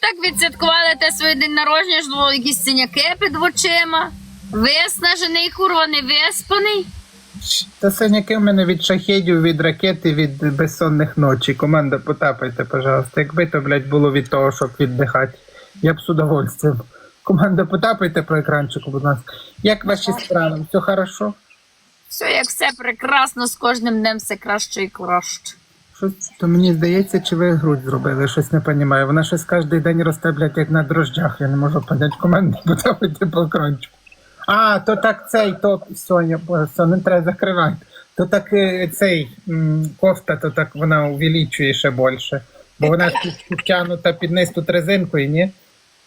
так відсвяткували те своє день народження, що було якісь синяки під очима. Виснажений, курва, не виспаний. Та синяки в мене від шахедів, від ракети, від безсонних ночей. Команда, потапайте, пожалуйста. Якби то, блядь, було від того, щоб віддихати. Я б з удовольствием. Команда, потапайте про екранчику, будь ласка. Як ваші справи? Все хорошо? Все як все прекрасно, з кожним днем все краще і краще. Щось, то мені здається, чи ви грудь зробили, щось не розумію. Вона щось кожен день росте, блядь, як на дрожжах. Я не можу поняти команду, потапайте по екранчику. А, то так цей, то Соня, все, не треба закривати. То так е, цей кофта, то так вона увеличує ще більше. Бо вона тут втягнута під низ тут резинкою, ні?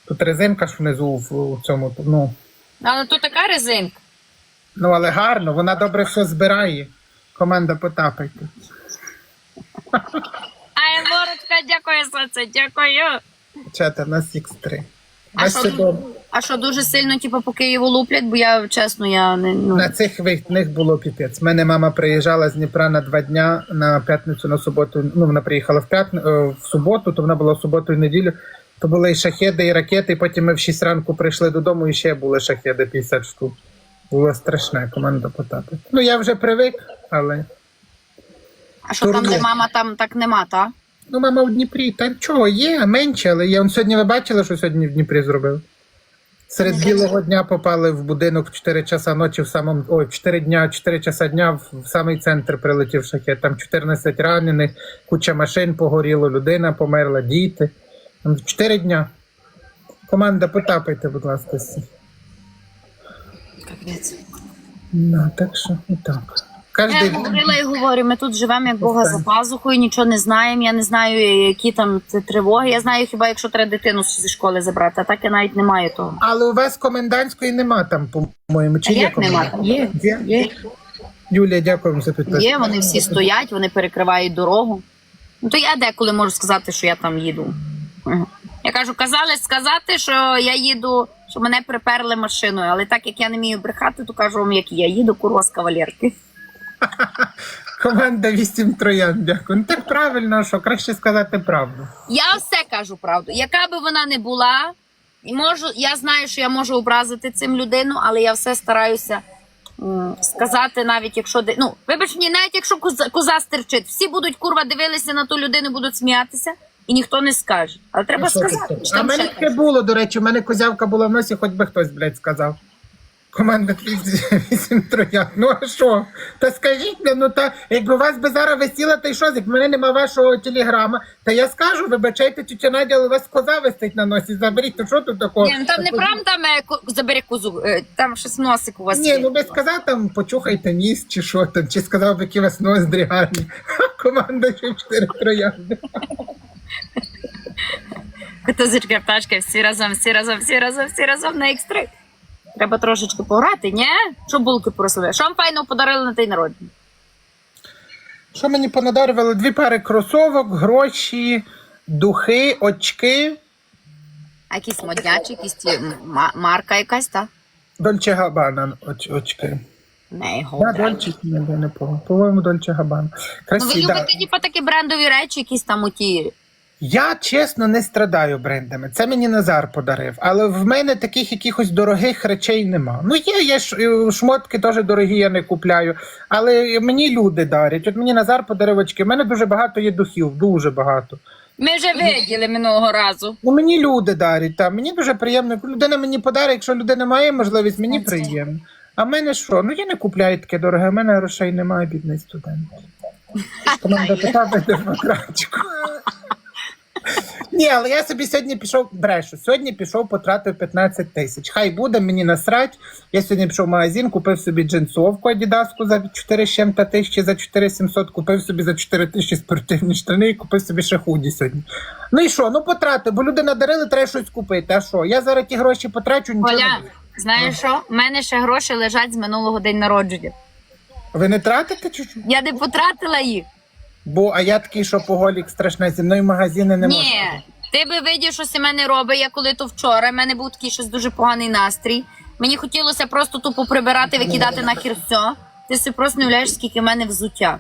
Тут резинка ж внизу в, у цьому. Ну, Але то така резинка. ну але гарно, вона добре все збирає. Команда потапайте. Ай, Лорочка, дякую за це, дякую. Чата, нас X3. А Нас що, ду- а що дуже сильно, типу, по Києву луплять, бо я чесно, я не ну. На цих вихідних було піпець. Мене мама приїжджала з Дніпра на два дня на п'ятницю, на суботу. Ну, вона приїхала в п'ятни... е, в суботу, то вона була в суботу і неділю. То були і шахеди, і ракети, і потім ми в 6 ранку прийшли додому, і ще були шахеди 50 штук. Було страшне, команда потапить. Ну я вже привик, але. А що там, де мама, там так нема, та? Ну, мама в Дніпрі. Та чого, є, менше, але я он сьогодні ви бачили, що сьогодні в Дніпрі зробив? Серед білого дня попали в будинок в 4 часа ночі в самому. Ой, 4 дня, 4 часа дня в, в самий центр прилетів шахет. Там 14 ранених, куча машин погоріло, людина померла, діти. Там 4 дня. Команда, потапайте, будь ласка, всі. Капець. Ну, так що, отак. Я Кожний говорила і говорю, ми тут живемо як Бога за пазухою, нічого не знаємо. Я не знаю, які там це тривоги. Я знаю хіба якщо треба дитину зі школи забрати, а так я навіть не маю того. Але у вас комендантської нема там, по-моєму. Чи А є як нема? Є, Є? є, Юлія, дякуємо за підписку. є, вони всі стоять, вони перекривають дорогу. Ну то я деколи можу сказати, що я там їду. Я кажу, казали сказати, що я їду, що мене приперли машиною, але так як я не вмію брехати, то кажу вам, як. Я їду курва з кавалерки. Команда 8 троян, дякую. Ну так правильно, що краще сказати правду. Я все кажу правду. Яка би вона не була, і можу, я знаю, що я можу образити цим людину, але я все стараюся м, сказати, навіть якщо де- ну, вибач мені, навіть якщо коза, коза стерчить, всі будуть курва дивилися на ту людину, будуть сміятися, і ніхто не скаже. Але треба А що ти сказати. що А там в мене таке було, до речі, у мене козявка була в носі, хоч би хтось, блядь, сказав. Команда 8 троян. Ну а що? Та скажіть, ну, ну та якби у вас би зараз висіла, та й що, як в мене нема вашого телеграма, та я скажу, вибачайте, тетя Надя, але у вас коза висить на носі, заберіть, то що тут такого? Ні, ну там не правда, там е, ко- забери козу, е, там щось носик у вас Ні, є. ну би сказав там, почухайте ніс, чи що там, чи сказав би, які у вас ноздрі гарні. Команда 4 троянди. Котозичка, пташка, всі разом, всі разом, всі разом, всі разом на X3. Треба трошечки пограти, ні? Що булки поросли? Що вам файно подарили на день народження? Що мені понадарували? Дві пари кросовок, гроші, духи, очки. А якісь моднячі, якісь ті, ма- марка якась, та? Дольче Габана оч, очки. Не його. Да, Дольче, не, не помню. По-моєму, Дольче Габана. Ну, ви Красиві, да. любите, типу, такі брендові речі, якісь там оті. Я чесно не страдаю брендами. Це мені Назар подарив. Але в мене таких якихось дорогих речей нема. Ну, є, є е, шмотки теж дорогі, я не купляю. Але мені люди дарять. От мені Назар подарив очки. У мене дуже багато є духів, дуже багато. Ми вже виділи минулого разу. Ну мені люди дарять. Та мені дуже приємно. Людина мені подарить, якщо людина має можливість, мені Оце. приємно. А в мене що? Ну я не купляю таке дороге, в мене грошей немає, бідний студент. Команда питати демократику. Ні, але я собі сьогодні пішов, брешу, сьогодні пішов, потратив 15 тисяч. Хай буде, мені насрать. Я сьогодні пішов в магазин, купив собі джинсовку адідаску за 4 з чим-то тисячі, за 4 700, купив собі за 4 тисячі спортивні штани і купив собі ще худі сьогодні. Ну і що? Ну потратив, бо люди надарили, треба щось купити. А що? Я зараз ті гроші потрачу, нічого не буде. знаєш що? У мене ще гроші лежать з минулого день народження. Ви не тратите чи що? Я не потратила їх. Бо а я такий шопоголік страшне, зі мною магазини не можна. Ні. Ти би видів, що у мене робить. Я коли то вчора, У мене був такий щось дуже поганий настрій. Мені хотілося просто тупо прибирати, викидати нахер все. Ти собі просто не уявляєш, скільки в мене взуття.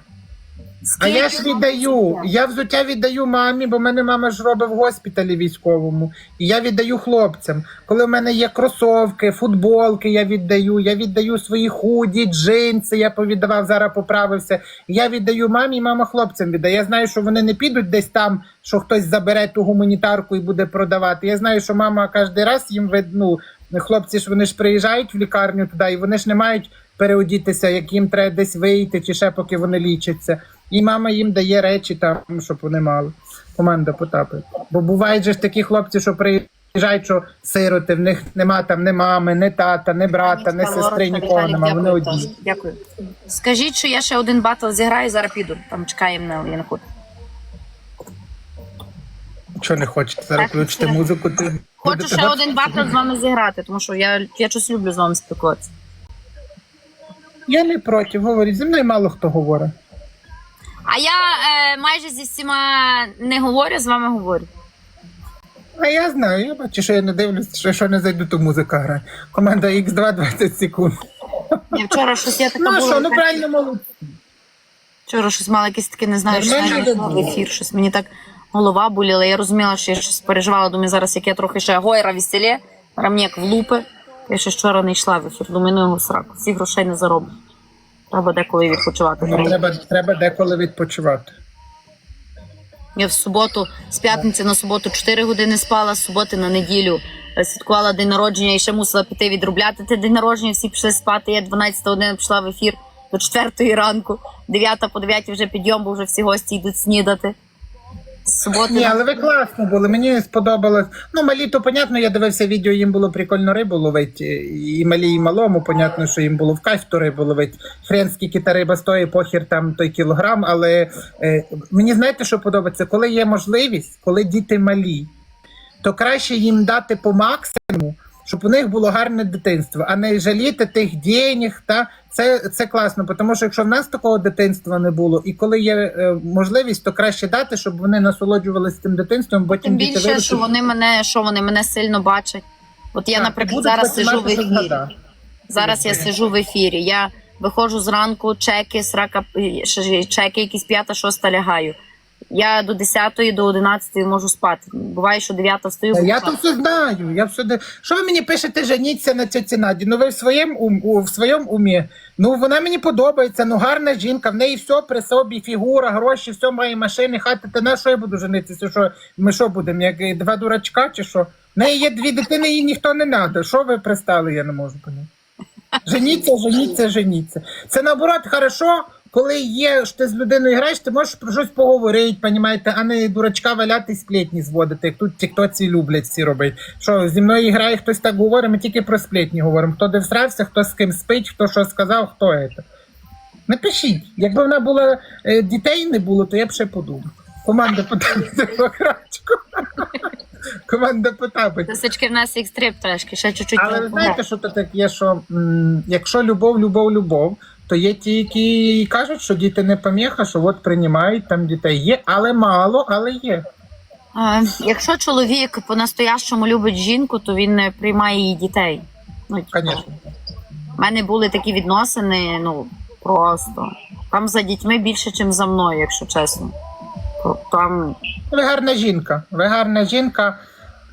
А я ж віддаю. Я взуття віддаю мамі, бо в мене мама ж робить в госпіталі військовому. І я віддаю хлопцям. Коли в мене є кросовки, футболки, я віддаю. Я віддаю свої худі, джинси. Я повіддавав, зараз поправився. Я віддаю мамі, і мама хлопцям віддає. Я знаю, що вони не підуть десь там, що хтось забере ту гуманітарку і буде продавати. Я знаю, що мама кожен раз їм вид- ну, хлопці ж вони ж приїжджають в лікарню туди, і вони ж не мають переодітися, як їм треба десь вийти, чи ще поки вони лічаться. І мама їм дає речі там, щоб вони мали. Команда потапить. Бо бувають же ж такі хлопці, що приїжджають, що сироти, в них нема там ні мами, ні тата, ні брата, ні сестри, нікого нема. Вони одні. Дякую. Скажіть, що я ще один батл зіграю, зараз піду. Там чекаємо на Янку. Що не хочете зараз Так, включити це- музику? Ти Хочу будете ще гот- один батл з вами зіграти, тому що я, я щось люблю з вами спілкуватися. Я не проти, говорить. Зі мною мало хто говорить. А я е, майже зі всіма не говорю, з вами говорю. А я знаю, я бачу, що я не дивлюсь, що, що не зайду, то музика грає. Команда X2 20 секунд. Я вчора щось я така Ну була. що, ну правильно молодці. Вчора щось мала якесь таке, не знаю, що Нормально в ефір. Щось мені так голова боліла. Я розуміла, що я щось переживала. Думаю, зараз як я трохи ще гойра веселі, рамняк влупи. Я ще вчора не йшла в ефір. Думаю, ну його сраку. Всі грошей не зароблю. Треба деколи відпочивати. Ну, треба, треба деколи відпочивати. Я в суботу, з п'ятниці на суботу 4 години спала, з суботи на неділю е, святкувала день народження і ще мусила піти відробляти те день народження. Всі пішли спати. Я 12 години пішла в ефір до 4 ранку, 9 по 9 вже підйом, бо вже всі гості йдуть снідати. Суботи Ні, але ви класно були. Мені сподобалось. Ну, малі, то понятно, я дивився відео, їм було прикольно рибу ловити. І малі, і малому, понятно, що їм було в кайф ту рибу ловити. Хрен скільки та риба стоїть, похір там той кілограм. Але е, мені знаєте, що подобається? Коли є можливість, коли діти малі, то краще їм дати по максимуму, щоб у них було гарне дитинство, а не жаліти тих денег. Та це, це класно, тому що якщо в нас такого дитинства не було, і коли є е, можливість, то краще дати, щоб вони насолоджувалися тим дитинством, бо Тим більше, що вони мене, що вони мене сильно бачать. От я, наприклад, зараз сижу в ефірі. Зараз я сижу в ефірі. Я виходжу зранку, чеки, срака, е, чеки, якісь п'ята, шоста лягаю. Я до 10 до 11 можу спати. Буває, що 9 встаю. Я то все знаю. Я все де. Що ви мені пишете, женіться на тьоті Наді? Ну ви в своєму ум, у- в своєму умі. Ну вона мені подобається, ну гарна жінка, в неї все при собі, фігура, гроші, все має машини, хати. Та на що я буду женитися? Що ми що будемо? Як два дурачка, чи що? В неї є дві дитини, їй ніхто не надо. Що ви пристали, я не можу поняти. Женіться, женіться, женіться. Це наоборот хорошо, коли є, що ти з людиною граєш, ти можеш про щось поговорити, понімаєте, а не дурачка валяти і сплетні зводити, як тут тіктоці люблять всі робити. Що зі мною грає хтось так говорить, ми тільки про сплетні говоримо. Хто де всрався, хто з ким спить, хто що сказав, хто це. Напишіть, якби вона була е, дітей не було, то я б ще подумав. Команда потапиться покрачку. Команда потапить. Тисячки в нас ікстрип трошки, ще чуть-чуть. Але ви знаєте, що то таке, що м, якщо любов, любов, любов, то є ті, які кажуть, що діти не поміха, що от приймають там дітей. Є, але мало, але є. А, якщо чоловік по-настоящому любить жінку, то він не приймає її дітей. Ну, типу, Звісно. У мене були такі відносини, ну просто. Там за дітьми більше, ніж за мною, якщо чесно. Там Ви гарна жінка. Ви гарна жінка.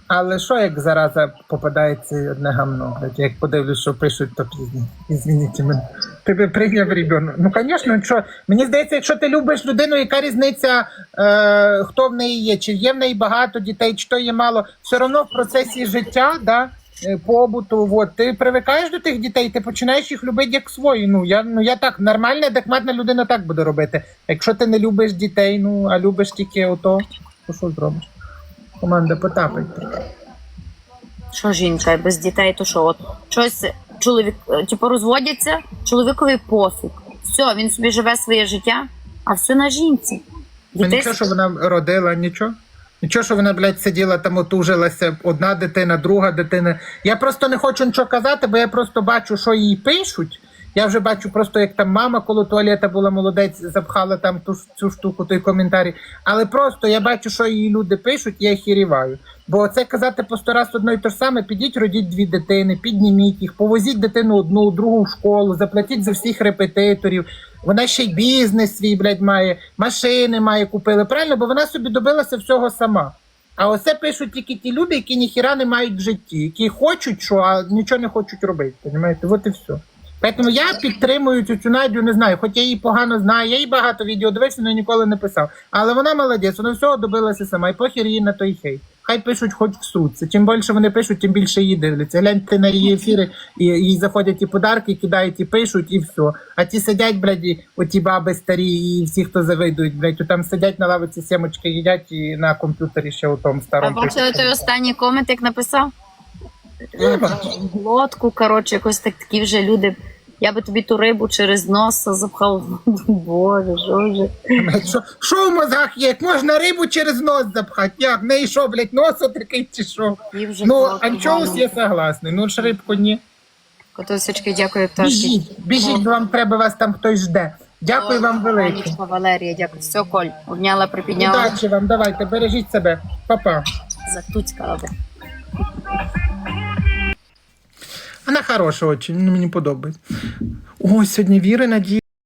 Але що як зараза попадається одне гамно? Як подивлюсь, що пишуть, то пізні. Ізвініть мене. Тебе прийняв ребенок. Ну, звісно, що мені здається, якщо ти любиш людину, яка різниця, е, хто в неї є, чи є в неї багато дітей, чи то є мало, все одно в процесі життя, да, е, побуту, от, ти привикаєш до тих дітей, ти починаєш їх любити як свої. Ну я ну я так нормальна, адекватна людина так буде робити. Якщо ти не любиш дітей, ну а любиш тільки ото, то що зробиш? Команда потапить. що жінка без дітей, то що? От щось чоловік, е, типу, розводяться, чоловікові пофіг. Все, він собі живе своє життя, а все на жінці. Дітей нічого, що вона родила, нічого. Нічого, що вона, блядь, сиділа там, отужилася, одна дитина, друга дитина. Я просто не хочу нічого казати, бо я просто бачу, що їй пишуть. Я вже бачу просто, як там мама коло туалета була молодець, запхала там ту цю штуку, той коментарі. Але просто я бачу, що її люди пишуть, я хіріваю. Бо це казати по сто раз одно і те ж саме, підіть, родіть дві дитини, підніміть їх, повозіть дитину одну, другу в школу, заплатіть за всіх репетиторів. Вона ще й бізнес свій, блядь, має, машини має купили. Правильно, бо вона собі добилася всього сама. А оце пишуть тільки ті люди, які ніхіра не мають в житті, які хочуть що, а нічого не хочуть робити. Понімаєте? От і все. Тому я підтримую цю Надю, не знаю, хоч я її погано знаю, я їй багато відео дивився, але ніколи не писав. Але вона молодець, вона всього добилася сама, і похер її на той хейт. Хай пишуть хоч в суд. Чим більше вони пишуть, тим більше її дивляться. Гляньте на її ефіри, і їй заходять і подарки, кидають, і пишуть, і все. А ті сидять, блядь, і оті баби старі, і всі, хто завидують, блядь, там сидять на лавиці сімочки, їдять і на комп'ютері ще у тому А бачили той останній комент, як написав? Не бачу. Глотку, коротше, якось так такі вже люди. Я би тобі ту рибу через носа запхав. Боже, що вже. Що, що в мозгах є? Як можна рибу через нос запхати? Як? В неї що, блядь, нос отрикить чи що? І вже Ну, глотку анчоус я согласний, ну ж рибку ні. Котусечки, дякую, пташки. Біжіть, біжіть, вам треба, вас там хтось жде. Дякую вам велике. Анічка, Валерія, дякую. Все, Коль, обняла, припідняла, Удачі вам, давайте, бережіть себе. Па-па. затуцькала. би. Вона хороша очень, мені подобається. Ой, сьогодні Віри Надії.